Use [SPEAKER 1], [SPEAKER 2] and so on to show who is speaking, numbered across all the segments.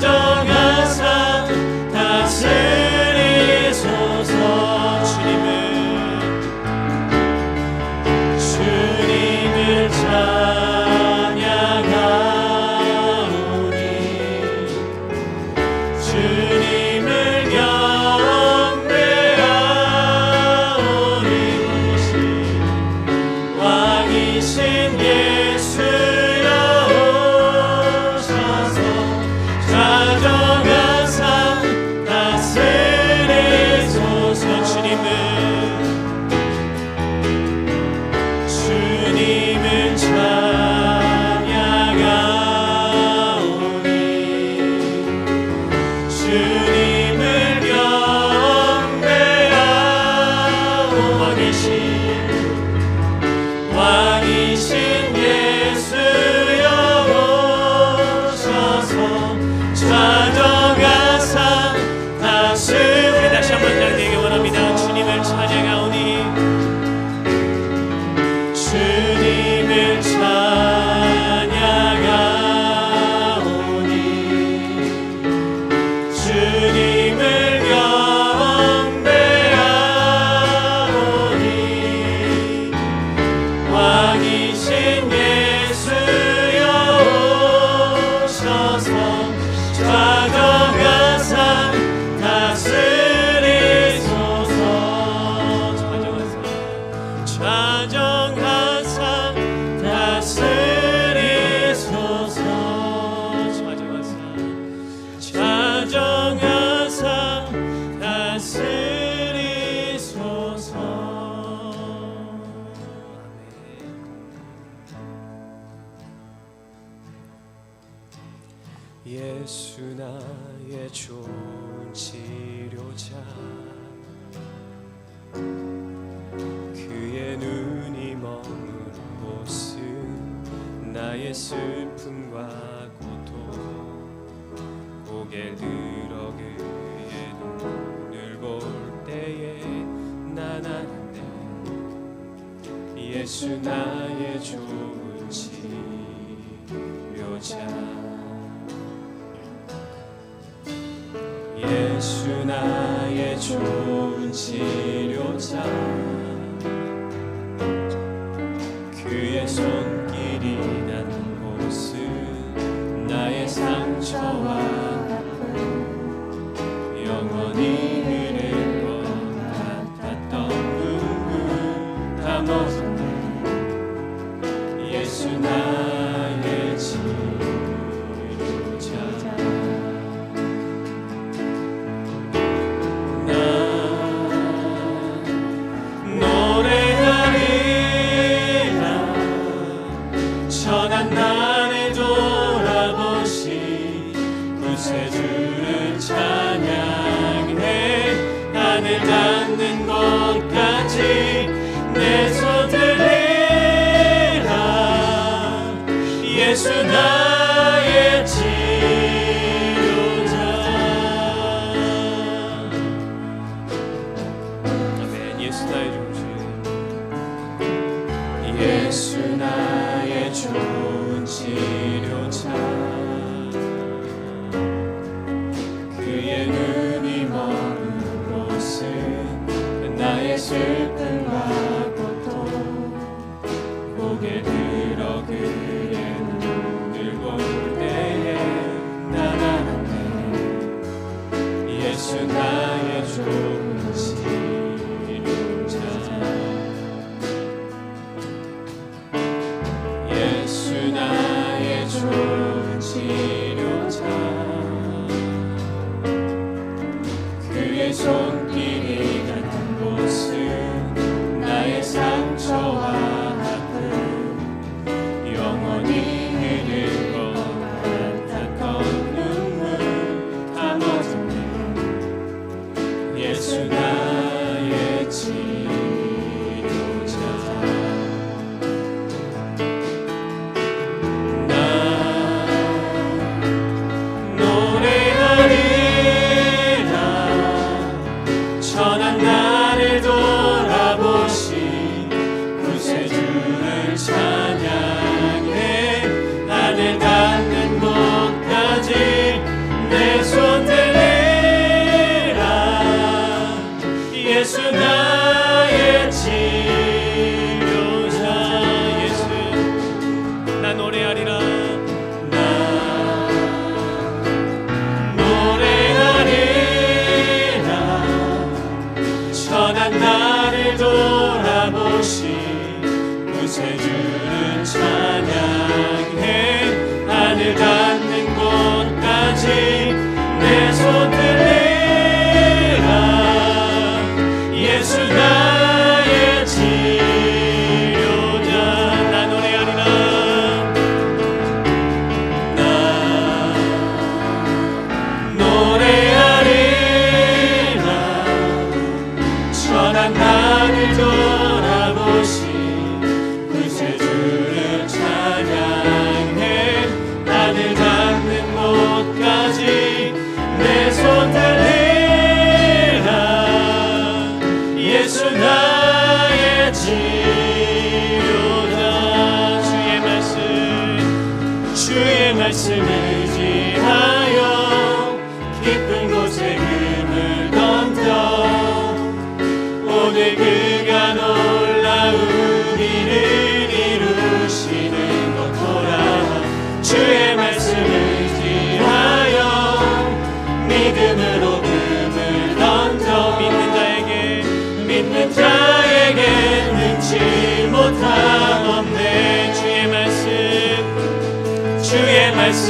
[SPEAKER 1] 찾아. She 예수 나의 좋은 치료자. 그의 눈이 머무는 곳은 나의 슬픔과 고통. 고개 들어 그의 눈을 볼 때에 난 아는데 예수 나의 좋은 예수 나의 좋은 치료자. 그의 눈이 먼 곳은 나의 슬픔과 고통 고개 들어 그의 눈을 볼 때에 나나네 예수 나 soon.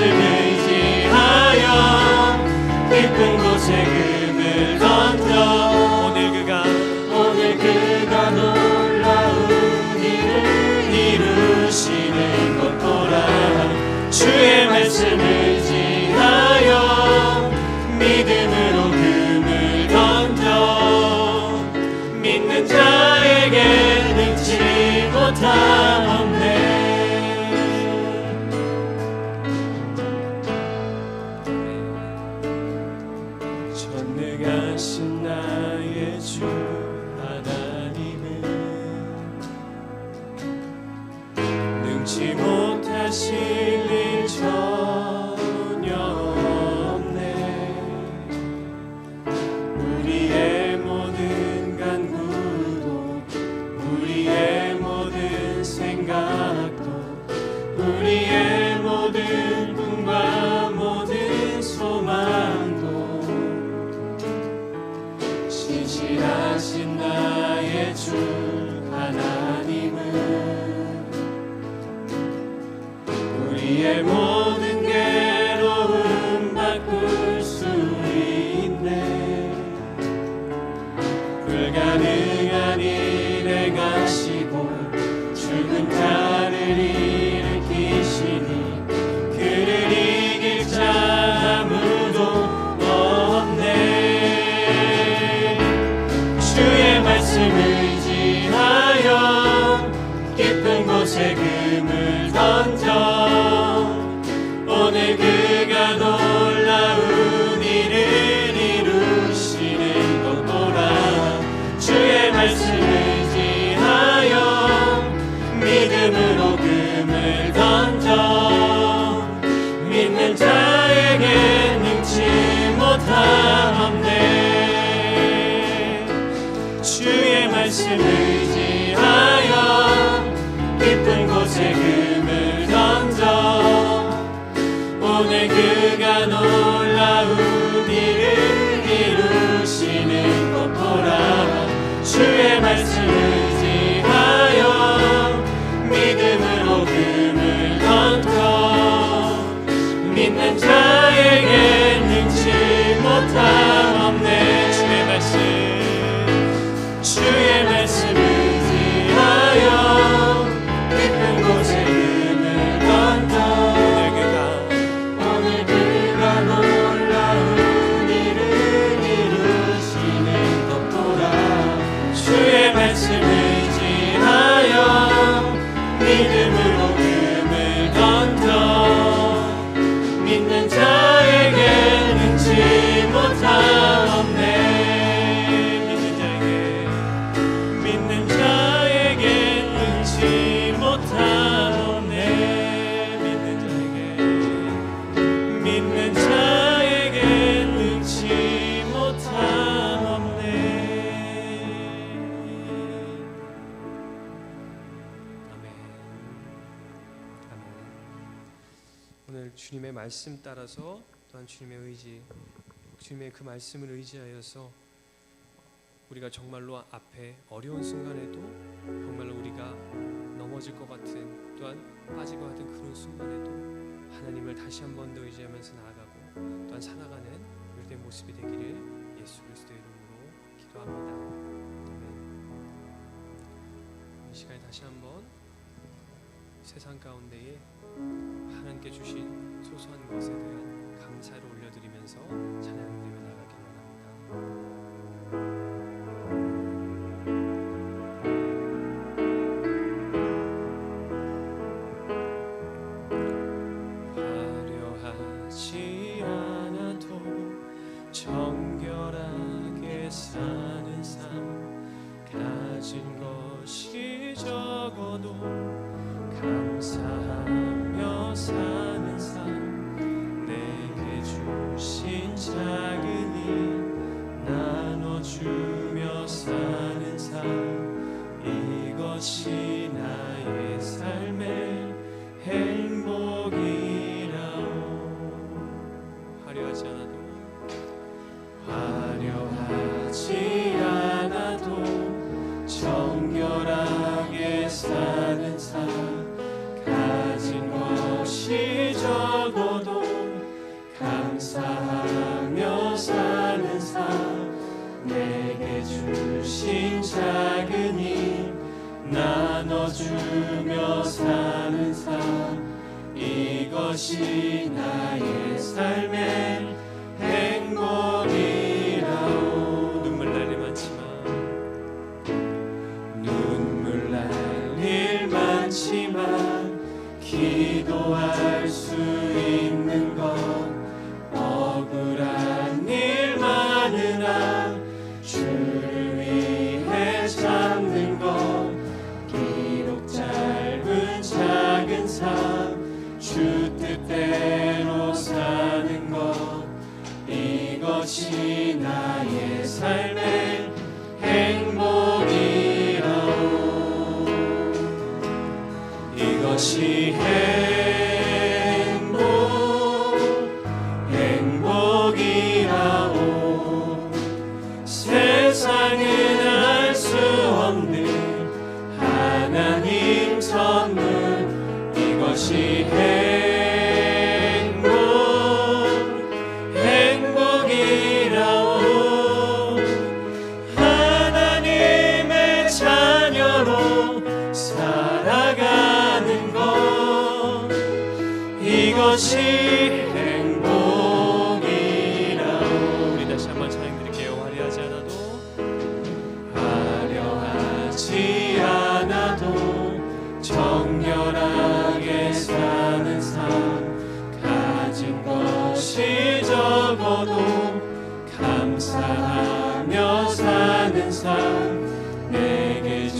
[SPEAKER 1] 것을 의지하여 깊은 곳에 주님의 말씀
[SPEAKER 2] 따라서 또한 주님의 의지, 주님의 그 말씀을 의지하여서 우리가 정말로 앞에 어려운 순간에도 정말로 우리가 넘어질 것 같은 또한 빠질 것 같은 그런 순간에도 하나님을 다시 한 번 더 의지하면서 나아가고 또한 살아가는 우리의 모습이 되기를 예수 그리스도의 이름으로 기도합니다. 아멘. 이 시간에 다시 한번 세상 가운데에 하나님께 주신 소소한 것에 대한 감사를 올려드리면서 찬양 내게 주신 작은 힘 나눠주며 사는 삶 이것이 나의 삶의 행복이라오. 눈물 날일 많지만 눈물 날일 많지만 기도할 수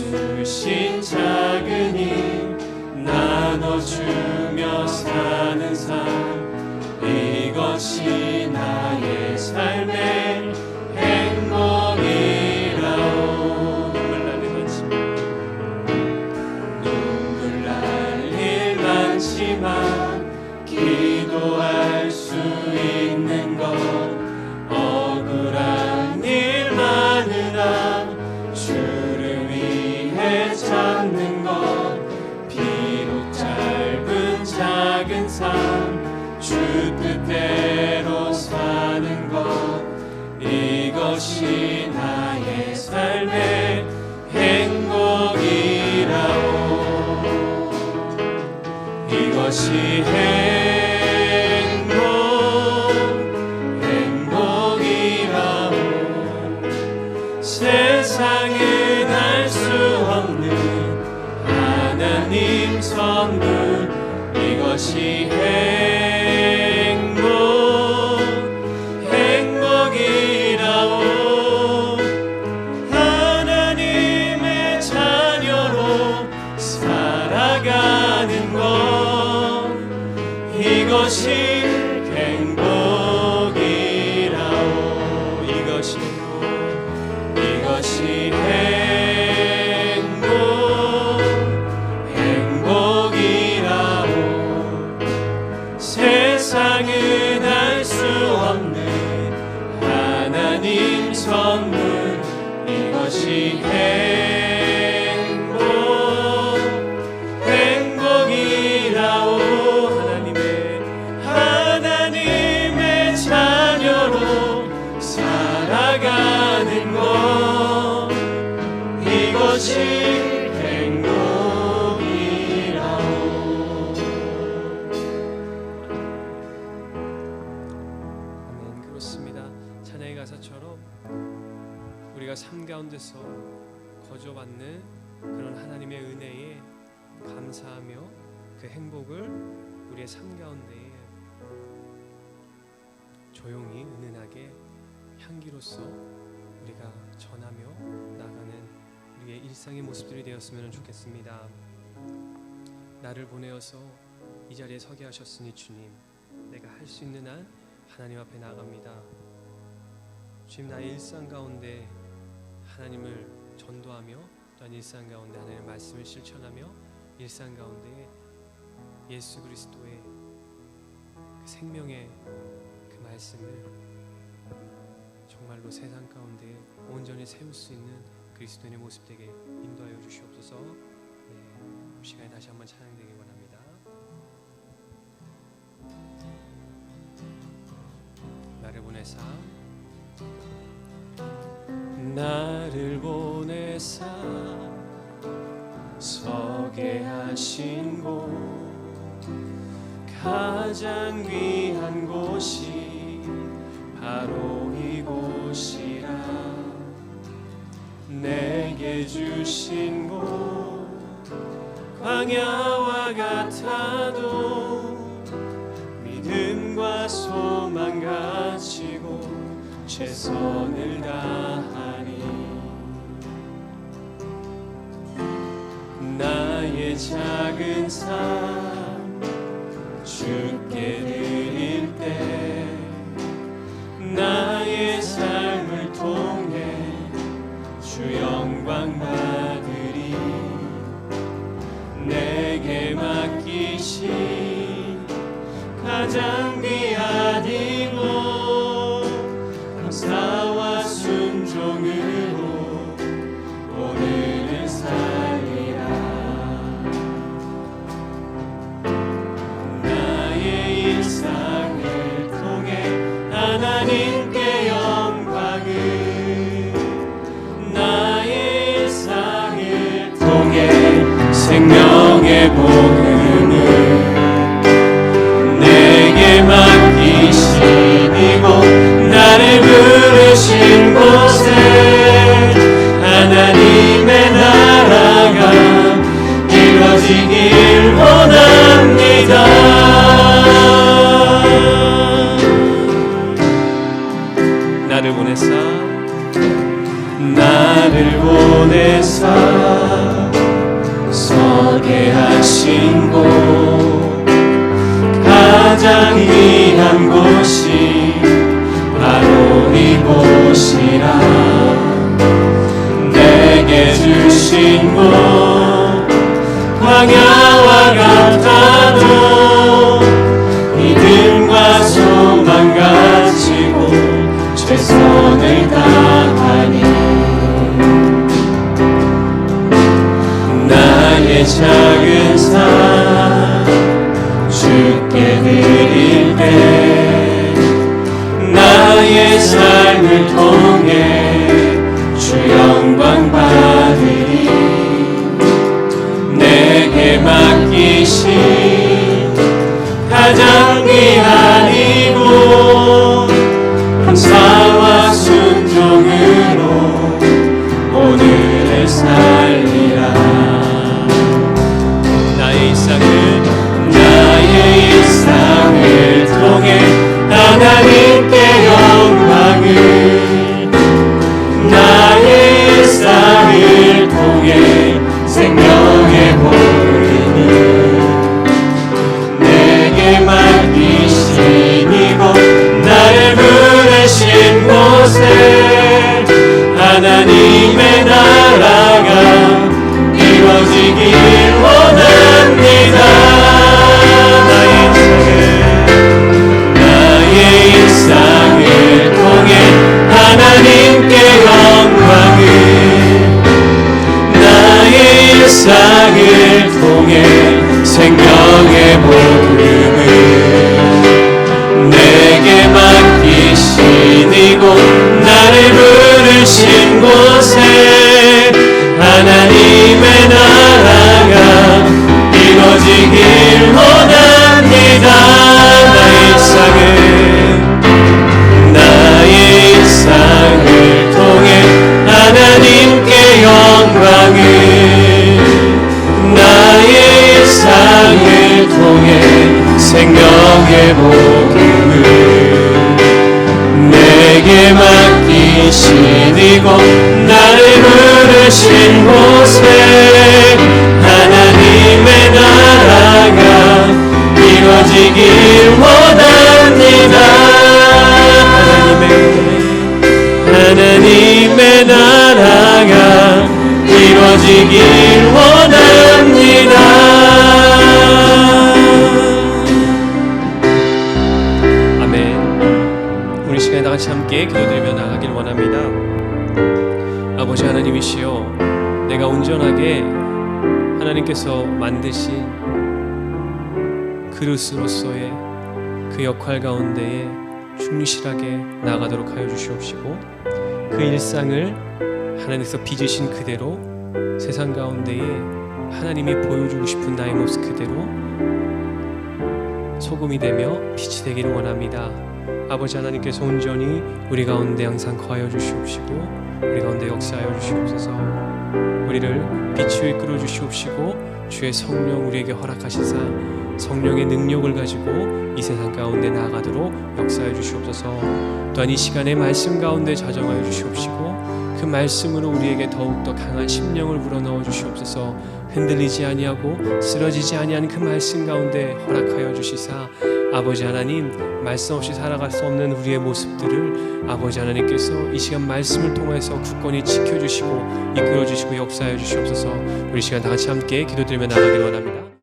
[SPEAKER 2] 주신 작은 힘 나눠주며 사는 삶 이것이 나의 하나님 선물 이것이 행 감사하며 그 행복을 우리의 삶 가운데에 조용히 은은하게 향기로서 우리가 전하며 나가는 우리의 일상의 모습들이 되었으면 좋겠습니다. 나를 보내어서 이 자리에 서게 하셨으니 주님, 내가 할 수 있는 한 하나님 앞에 나갑니다. 주님 나의 일상 가운데 하나님을 전도하며 또한 일상 가운데 하나님의 말씀을 실천하며 일상 가운데 예수 그리스도의 그 생명의 그 말씀을 정말로 세상 가운데 온전히 세울 수 있는 그리스도인의 모습 되게 인도하여 주시옵소서. 네, 이 시간에 다시 한번 찬양되기 원합니다. 나를 보내사 나를 보내사 서게 하신 곳 가장 귀한 곳이 바로 이곳이라. 내게 주신 곳 광야와 같아도 믿음과 소망 가지고 최선을 다하니 작은 삶 생명의 복 나 부르신 곳 그릇으로서의 그 역할 가운데에 충실하게 나가도록 하여 주시옵시고 그 일상을 하나님께서 빚으신 그대로 세상 가운데에 하나님이 보여주고 싶은 나의 모습 그대로 소금이 되며 빛이 되기를 원합니다. 아버지 하나님께서 온전히 우리 가운데 항상 거하여 주시옵시고 우리 가운데 역사하여 주시옵소서. 우리를 빛으로 이끌어 주시옵시고 주의 성령 우리에게 허락하시사 성령의 능력을 가지고 이 세상 가운데 나아가도록 역사해 주시옵소서. 또한 이 시간에 말씀 가운데 자정하여 주시옵시고 그 말씀으로 우리에게 더욱 더 강한 심령을 불어넣어 주시옵소서. 흔들리지 아니하고 쓰러지지 아니한 그 말씀 가운데 허락하여 주시사 아버지 하나님 말씀 없이 살아갈 수 없는 우리의 모습들을 아버지 하나님께서 이 시간 말씀을 통해서 굳건히 지켜주시고 이끌어 주시고 역사하여 주시옵소서 우리 시간 다 같이 함께 기도드리며 나가길 원합니다.